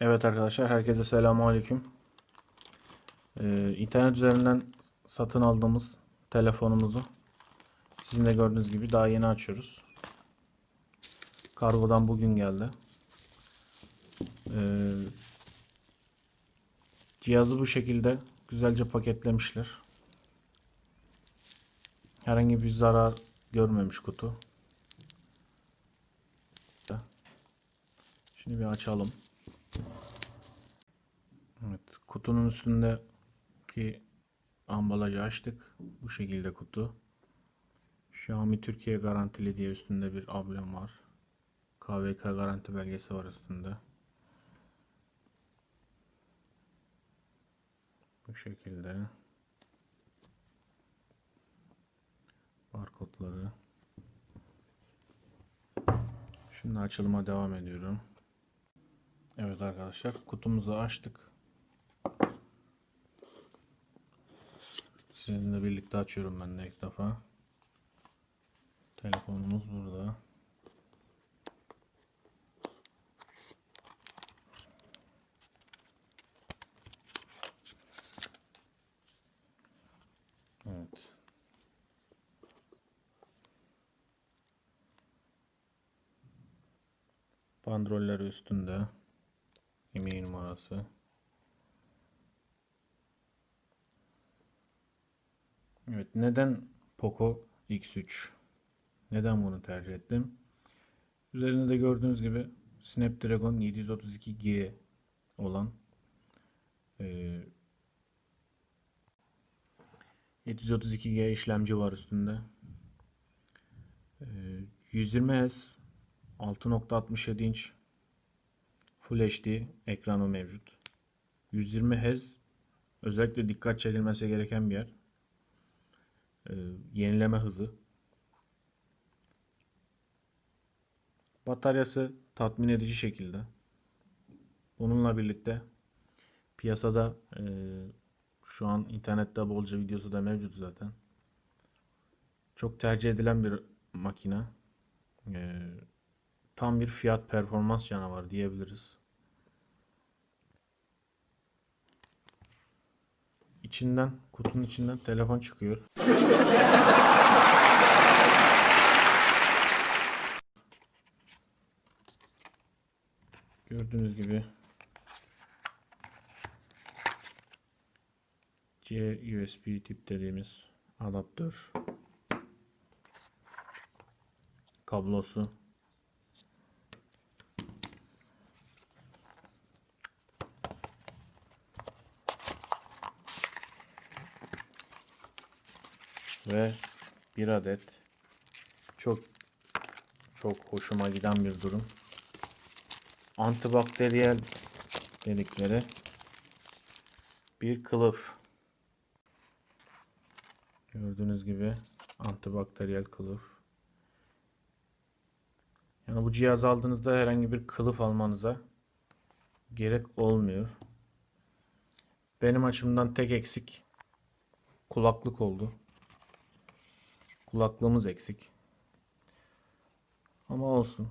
Evet arkadaşlar herkese selamun aleyküm. Ee, internet üzerinden satın aldığımız telefonumuzu sizin de gördüğünüz gibi daha yeni açıyoruz. Kargodan bugün geldi. Ee, cihazı bu şekilde güzelce paketlemişler. Herhangi bir zarar görmemiş kutu. Şimdi bir açalım. Kutunun üstündeki ambalajı açtık. Bu şekilde kutu. Xiaomi Türkiye garantili diye üstünde bir ablem var. KVK garanti belgesi var üstünde. Bu şekilde. Barkodları. Şimdi açılıma devam ediyorum. Evet arkadaşlar kutumuzu açtık. Sizinle birlikte açıyorum ben de ilk defa. Telefonumuz burada. Evet. Bandrolleri üstünde. Yemeği numarası. Evet, neden Poco X3? Neden bunu tercih ettim? Üzerinde de gördüğünüz gibi Snapdragon 732G olan e, 732G işlemci var üstünde. E, 120 Hz 6.67 inç Full HD ekranı mevcut. 120 Hz özellikle dikkat çekilmesi gereken bir yer. Ee, yenileme hızı. Bataryası tatmin edici şekilde. Bununla birlikte piyasada e, şu an internette bolca videosu da mevcut zaten. Çok tercih edilen bir makine. E, tam bir fiyat performans canavarı diyebiliriz. İçinden, kutunun içinden telefon çıkıyor. Gördüğünüz gibi C USB tip dediğimiz adaptör kablosu ve bir adet çok çok hoşuma giden bir durum. Antibakteriyel dedikleri bir kılıf. Gördüğünüz gibi antibakteriyel kılıf. Yani bu cihaz aldığınızda herhangi bir kılıf almanıza gerek olmuyor. Benim açımdan tek eksik kulaklık oldu. Kulaklığımız eksik. Ama olsun.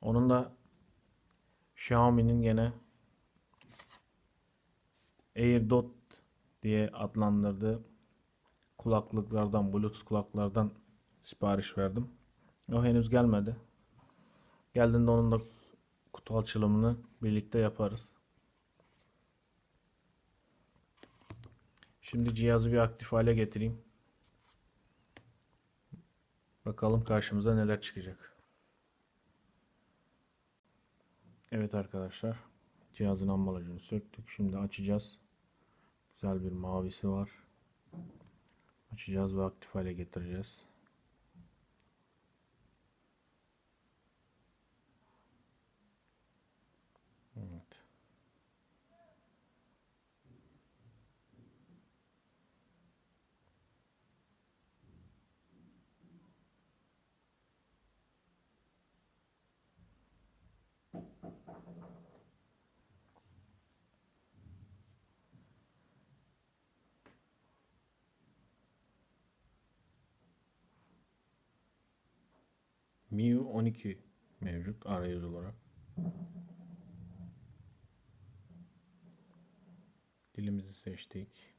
Onun da Xiaomi'nin gene AirDot diye adlandırdığı kulaklıklardan, Bluetooth kulaklardan sipariş verdim. O henüz gelmedi. Geldiğinde onun da kutu açılımını birlikte yaparız. Şimdi cihazı bir aktif hale getireyim. Bakalım karşımıza neler çıkacak. Evet arkadaşlar. Cihazın ambalajını söktük. Şimdi açacağız. Güzel bir mavisi var. Açacağız ve aktif hale getireceğiz. MIUI 12 mevcut arayüz olarak. Dilimizi seçtik.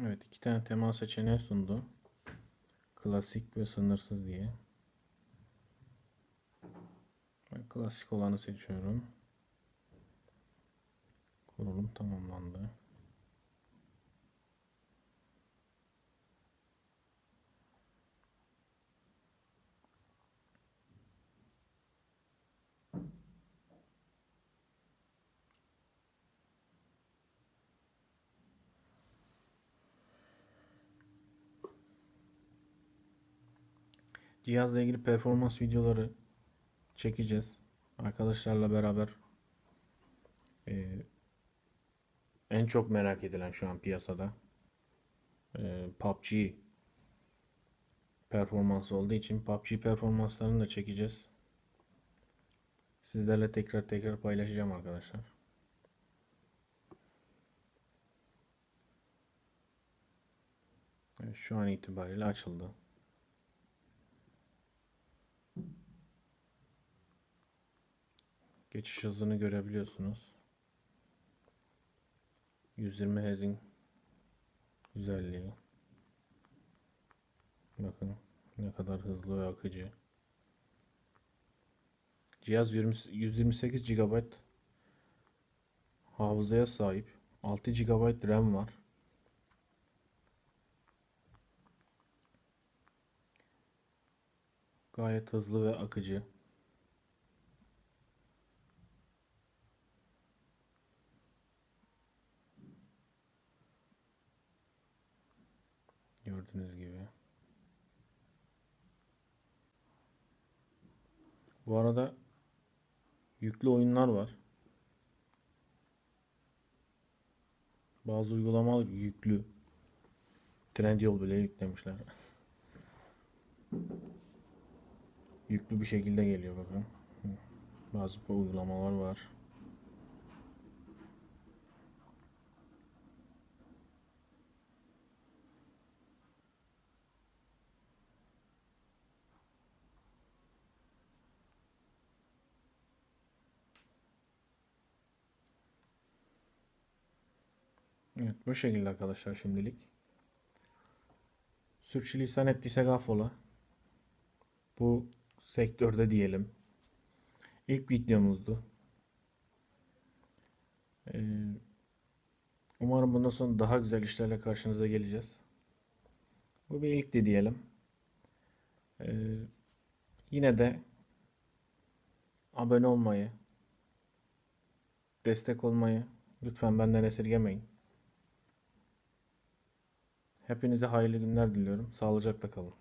Evet iki tane tema seçeneği sundu. Klasik ve sınırsız diye. Ben klasik olanı seçiyorum. Kurulum tamamlandı. Cihazla ilgili performans videoları çekeceğiz. Arkadaşlarla beraber Ee, en çok merak edilen şu an piyasada ee, PUBG performansı olduğu için PUBG performanslarını da çekeceğiz. Sizlerle tekrar tekrar paylaşacağım arkadaşlar. Şu an itibariyle açıldı. Geçiş hızını görebiliyorsunuz. 120 Hz'in güzelliği. Bakın ne kadar hızlı ve akıcı. Cihaz 20 128 GB hafızaya sahip. 6 GB RAM var. Gayet hızlı ve akıcı. Gördüğünüz gibi. Bu arada yüklü oyunlar var. Bazı uygulamalar yüklü. Trendyol bile yüklemişler. Yüklü bir şekilde geliyor bakın. Bazı uygulamalar var. Evet bu şekilde arkadaşlar şimdilik. Sürçülisan ettiysek affola. Bu sektörde diyelim. İlk videomuzdu. Ee, umarım bundan sonra daha güzel işlerle karşınıza geleceğiz. Bu bir ilkti diyelim. Ee, yine de abone olmayı, destek olmayı lütfen benden esirgemeyin. Hepinize hayırlı günler diliyorum. Sağlıcakla kalın.